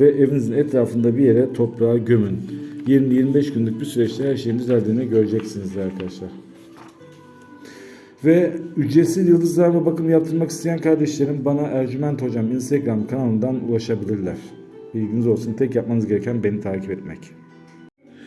ve evinizin etrafında bir yere toprağa gömün. 20-25 günlük bir süreçte her şeyin düzeldiğini göreceksiniz arkadaşlar. Ve ücretsiz yıldızlarla bakım yaptırmak isteyen kardeşlerim bana Ercüment Hocam Instagram kanalından ulaşabilirler. Bilginiz olsun. Tek yapmanız gereken beni takip etmek.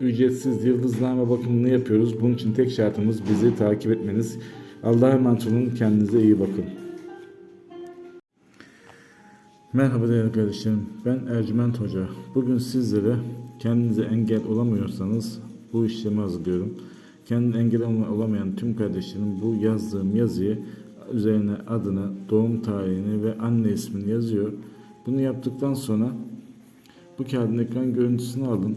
ücretsiz yıldızname bakımını yapıyoruz. Bunun için tek şartımız bizi takip etmeniz. Allah'a emanet olun. Kendinize iyi bakın. Merhaba değerli kardeşlerim. Ben Ercüment Hoca. Bugün sizlere kendinize engel olamıyorsanız bu işlemi hazırlıyorum. Kendine engel olamayan tüm kardeşlerim bu yazdığım yazıyı üzerine adını, doğum tarihini ve anne ismini yazıyor. Bunu yaptıktan sonra bu kağıdın ekran görüntüsünü alın.